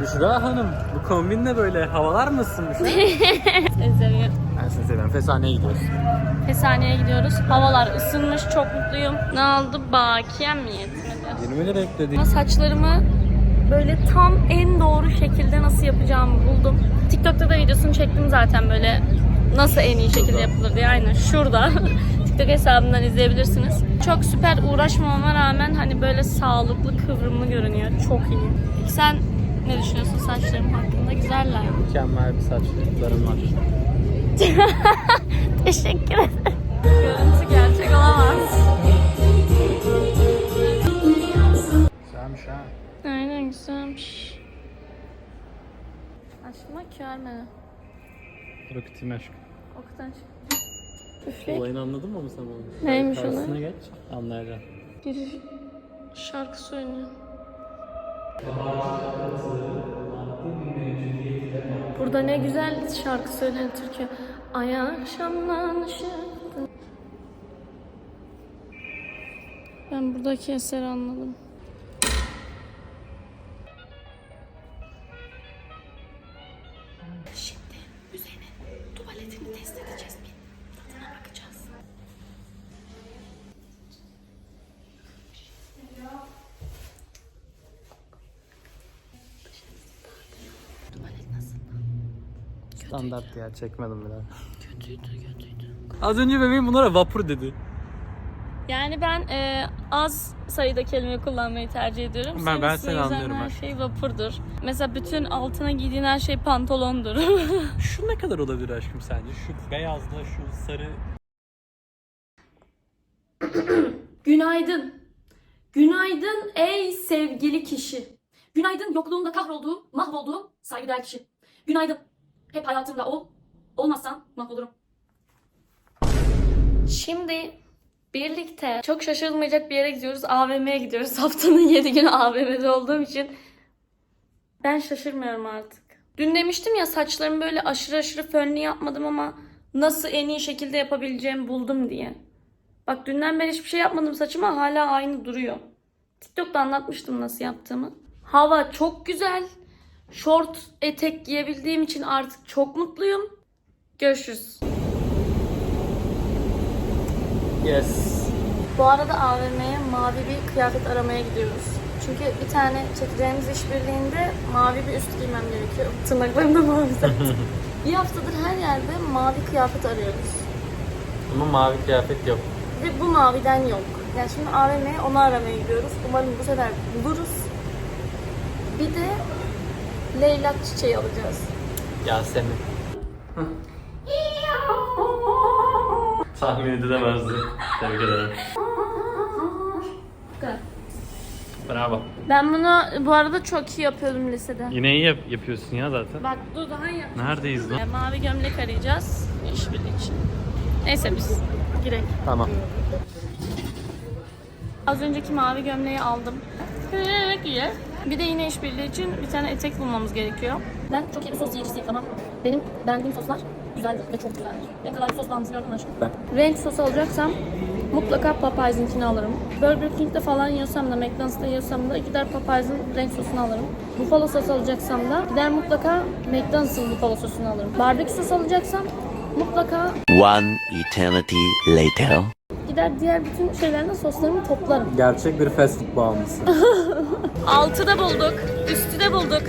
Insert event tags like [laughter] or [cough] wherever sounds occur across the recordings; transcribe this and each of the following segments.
Büşra Hanım bu kombin ne böyle? Havalar mı ısınmış? [laughs] Seni seviyorum. ben seni seviyorum. Fesane'ye gidiyoruz. Fesane'ye gidiyoruz. Havalar ısınmış, çok mutluyum. Ne oldu? Bakiyem mi yetmedi? 20 lira ekledik. Ama saçlarımı böyle tam en doğru şekilde nasıl yapacağımı buldum. TikTok'ta da videosunu çektim zaten böyle nasıl en iyi şekilde yapılır diye. Aynen şurada. [laughs] TikTok hesabından izleyebilirsiniz. Çok süper uğraşmama rağmen hani böyle sağlıklı kıvrımlı görünüyor. Çok iyi. Sen ne düşünüyorsun saçlarım hakkında? Güzeller mi? Mükemmel bir saçlarım var. [laughs] Teşekkür ederim. Görüntü gerçek olamaz. Güzelmiş ha. Aynen güzelmiş. Aşkıma körme. Roketimi aşkım. Oktan Üfle. Olayını anladın mı sen onu? Neymiş Karşısına olay? geç. Anlayacaksın. Biri şarkı söylüyor. Burada ne güzel şarkı söylenir Türkiye. Ay akşamdan ışıktı. Ben buradaki eseri anladım. Şimdi Standart ya çekmedim bile. Kötüydü, kötüydü. Az önce bebeğim bunlara vapur dedi. Yani ben e, az sayıda kelime kullanmayı tercih ediyorum. Ben- Senin ben seni anlıyorum Her şey vapurdur. Mesela bütün altına giydiğin her şey pantolondur. [laughs] Şu ne kadar olabilir aşkım sence? Şu beyazla şu sarı Günaydın. Günaydın ey sevgili kişi. Günaydın yokluğunda kahrolduğum, mahvolduğum saygıdeğer kişi. Günaydın. Hep hayatımda ol. Olmazsan mahvolurum. Şimdi birlikte çok şaşırılmayacak bir yere gidiyoruz. AVM'ye gidiyoruz. [laughs] Haftanın 7 günü AVM'de olduğum için ben şaşırmıyorum artık. Dün demiştim ya saçlarımı böyle aşırı aşırı fönlü yapmadım ama nasıl en iyi şekilde yapabileceğimi buldum diye. Bak dünden beri hiçbir şey yapmadım saçıma hala aynı duruyor. TikTok'ta anlatmıştım nasıl yaptığımı. Hava çok güzel. Short etek giyebildiğim için artık çok mutluyum. Görüşürüz. Yes. Bu arada AVM'ye mavi bir kıyafet aramaya gidiyoruz. Çünkü bir tane çekeceğimiz işbirliğinde mavi bir üst giymem gerekiyor. [laughs] Tırnaklarım da mavi zaten. [laughs] bir haftadır her yerde mavi kıyafet arıyoruz. Ama mavi kıyafet yok. Ve bu maviden yok. Yani şimdi AVM'ye onu aramaya gidiyoruz. Umarım bu sefer buluruz. Bir de leylak çiçeği alacağız. Yasemin. [laughs] Tahmin edilemezdi. Tebrik ederim. Bravo. Ben bunu bu arada çok iyi yapıyordum lisede. Yine iyi yap- yapıyorsun ya zaten. Bak dur daha iyi. Neredeyiz lan? Ee, Mavi gömlek arayacağız. İşbirliği için. Neyse biz girek. Tamam. Az önceki mavi gömleği aldım. İyi. Bir de yine işbirliği için bir tane etek bulmamız gerekiyor. Ben çok iyi bir sos yiyicisiyim tamam. Benim beğendiğim soslar güzeldir ve çok güzeldir. Ne kadar sos mü aşkım? Ben. Renk sos alacaksam mutlaka Popeyes'inkini alırım. Burger King'de falan yiyorsam da McDonald's'ta yiyorsam da gider Popeyes'in renk sosunu alırım. Buffalo sos alacaksam da gider mutlaka McDonald's'ın Buffalo sosunu alırım. Barbekü sos alacaksam mutlaka One eternity later. Gider diğer bütün şeylerden soslarımı toplarım. Gerçek bir fast food bağımlısı. [laughs] Altı da bulduk, üstü de bulduk.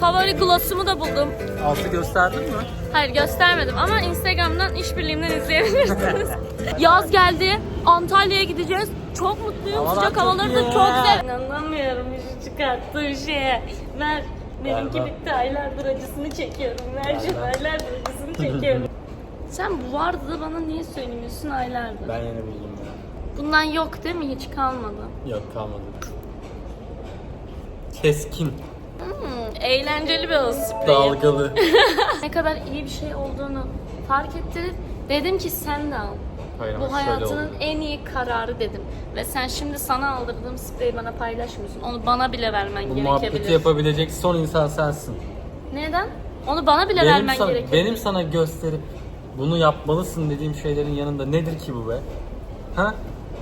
Favori glossumu da buldum. Altı gösterdin mi? Hayır göstermedim ama Instagram'dan işbirliğimden izleyebilirsiniz. [laughs] Yaz geldi. Antalya'ya gideceğiz. Çok mutluyum. Havalar Sıcak çok havaları da iyi. çok güzel. İnanamıyorum işi çıkarttığı şeye. Ver. Benimki bitti. Aylardır acısını çekiyorum. Ver şunu. Aylardır acısını çekiyorum. Sen bu vardı da bana niye söylemiyorsun aylardır? Ben yine buldum ya. Bundan yok değil mi? Hiç kalmadı. Yok kalmadı. Keskin, Hmm, eğlenceli bir ağız spreyi. dalgalı. [laughs] ne kadar iyi bir şey olduğunu fark ettirip dedim ki sen de al. Hayır Bu hayatının en iyi kararı dedim. Ve sen şimdi sana aldırdığım spreyi bana paylaşmıyorsun. Onu bana bile vermen Bu gerekebilir. muhabbeti yapabilecek son insan sensin. Neden? Onu bana bile vermen sana, gerekebilir. benim sana gösterip bunu yapmalısın dediğim şeylerin yanında nedir ki bu be? Ha?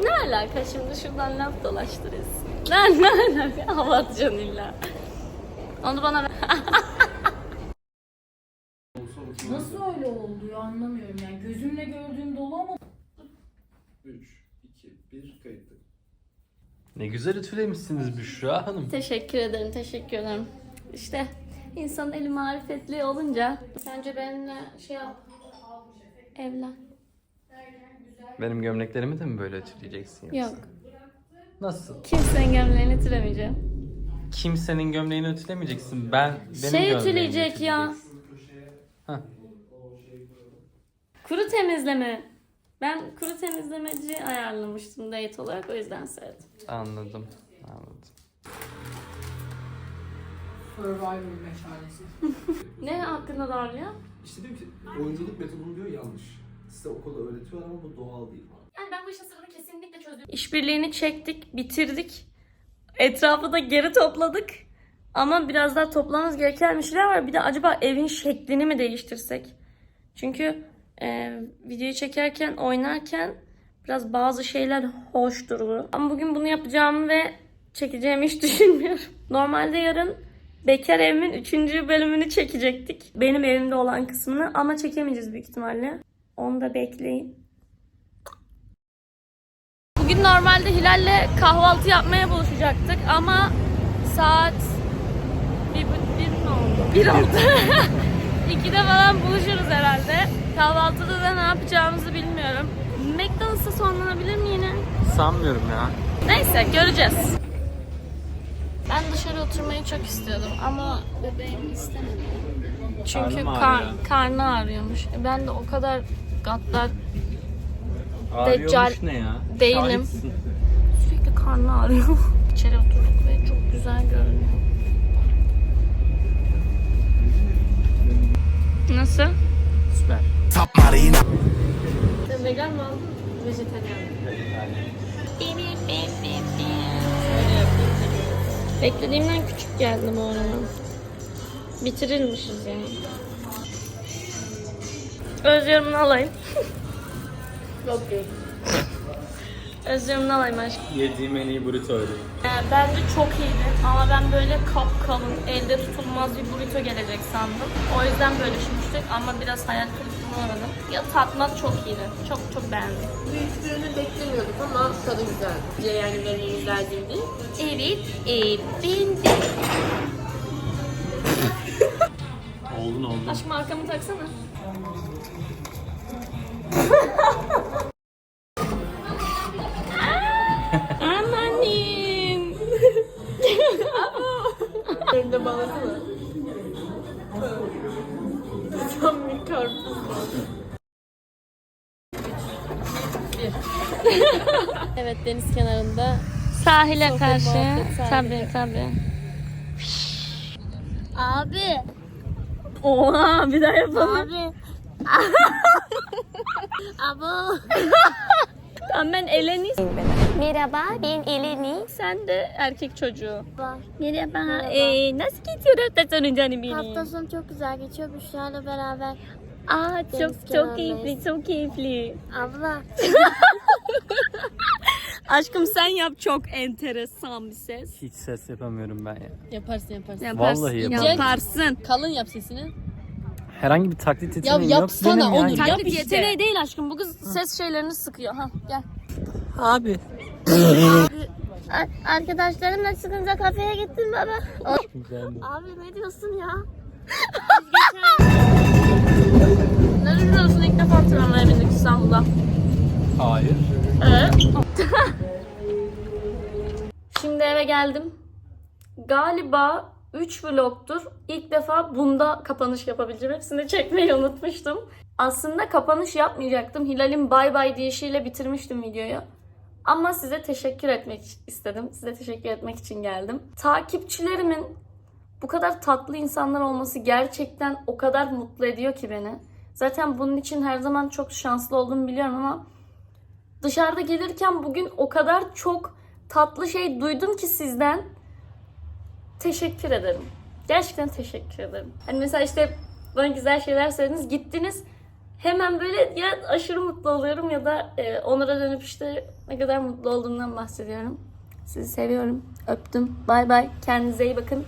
Ne alaka şimdi şuradan laf dolaştırıyorsun? Ne, ne alaka? [laughs] Abartacaksın illa. Onu bana ver. [laughs] Nasıl öyle oldu ya anlamıyorum yani. Gözümle gördüğüm dolu ama 3, 2, 1 kayıtlı. Ne güzel ütülemişsiniz Büşra Hanım. Teşekkür ederim, teşekkür ederim. İşte insanın eli marifetli olunca bence benimle şey yap. Evlen. Benim gömleklerimi de mi böyle ütüleyeceksin yoksa? Yok. Nasıl? Kimsenin gömleğini ütülemeyeceğim. Kimsenin gömleğini ütülemeyeceksin. Ben benim Şey gömleğimi ütüleyecek ya. ütüleyeceksin. Hah. Kuru temizleme. Ben kuru temizlemeci ayarlamıştım date olarak o yüzden sevdim. Anladım. Anladım. Survivor meşalesi. Ne hakkında darlıyor? İşte diyorum ki oyunculuk metodunu diyor yanlış. Size okulda öğretiyorlar ama bu doğal değil. Yani ben bu işin sırrını kesinlikle çözdüm. İşbirliğini çektik, bitirdik. Etrafı da geri topladık. Ama biraz daha toplamamız gereken bir şeyler var. Bir de acaba evin şeklini mi değiştirsek? Çünkü e, videoyu çekerken, oynarken biraz bazı şeyler hoş durdu. Ama bugün bunu yapacağımı ve çekeceğimi hiç [laughs] düşünmüyorum. Normalde yarın Bekar Evimin 3. bölümünü çekecektik. Benim evimde olan kısmını ama çekemeyeceğiz büyük ihtimalle. Onu da bekleyin. Bugün normalde Hilal'le kahvaltı yapmaya buluşacaktık ama saat bir, bir mi oldu? Bir oldu. [laughs] İkide falan buluşuruz herhalde. Kahvaltıda da ne yapacağımızı bilmiyorum. McDonald's'a sonlanabilir mi yine? Sanmıyorum ya. Neyse göreceğiz. Ben dışarı oturmayı çok istiyordum ama bebeğim istemedi. Çünkü Karnım kar, ağrıyor. karnı ağrıyormuş. Ben de o kadar gaddar Ağrıyormuş Deccal ne ya? değilim. Şahitsin. Sürekli karnı ağrıyor. [laughs] İçeri oturduk ve çok güzel görünüyor. Nasıl? Süper. Sen vegan mı aldın? Vejetaryen. Beklediğimden küçük geldi bu arada. Bitirilmişiz yani. Öz yorumunu alayım. [laughs] Okey. Öz yorumunu alayım aşkım. Yediğim en iyi burritoydu. Ee, bence çok iyiydi ama ben böyle kapkalın, elde tutulmaz bir burrito gelecek sandım. O yüzden böyle düşünmüştük ama biraz hayal kırıklığına uğradım. Ya tatmak çok iyiydi. Çok çok beğendim. Büyük bir ürünü beklemiyorduk ama tadı güzel. Yani benim izlediğim değil. Evet, e, beğendim. Oldun oldun. Aşkım arkamı taksana. [laughs] deniz kenarında Sahile Sohbet, karşı. muhabbet, Tabii sahile. tabii. Abi. Oha bir daha yapalım. Abi. [laughs] Abo. Tamam ben Eleni. Merhaba, ben Eleni. Sen de erkek çocuğu. Var. Merhaba. Ee, nasıl gidiyor hafta sonu canım benim? Hafta sonu çok güzel geçiyor Büşra'yla beraber. Aa çok Deniz çok kenarındayız. keyifli çok keyifli. Abla, [laughs] Aşkım sen yap çok enteresan bir ses. Hiç ses yapamıyorum ben ya. Yaparsın yaparsın. Yaparsın. Vallahi yaparım. Yaparsın. Kalın yap sesini. Herhangi bir taklit yeteneğim yok yapsana benim ya. Onur, yap Taklit işte. yeteneği değil aşkım. Bu kız ses şeylerini sıkıyor. Ha gel. Abi. a- arkadaşlarımla çıkınca kafeye gittim baba. Abi ne diyorsun ya? Ne düşünüyorsun ilk defa tramvaya bindik İstanbul'da? Hayır. Evet. [laughs] Şimdi eve geldim. Galiba 3 vlogtur. İlk defa bunda kapanış yapabileceğim. Hepsini çekmeyi unutmuştum. Aslında kapanış yapmayacaktım. Hilal'in bay bay deyişiyle bitirmiştim videoyu. Ama size teşekkür etmek istedim. Size teşekkür etmek için geldim. Takipçilerimin bu kadar tatlı insanlar olması gerçekten o kadar mutlu ediyor ki beni. Zaten bunun için her zaman çok şanslı olduğumu biliyorum ama dışarıda gelirken bugün o kadar çok tatlı şey duydum ki sizden. Teşekkür ederim. Gerçekten teşekkür ederim. Hani mesela işte bana güzel şeyler söylediniz, gittiniz. Hemen böyle ya aşırı mutlu oluyorum ya da e, Onur'a dönüp işte ne kadar mutlu olduğumdan bahsediyorum. Sizi seviyorum. Öptüm. Bay bay. Kendinize iyi bakın.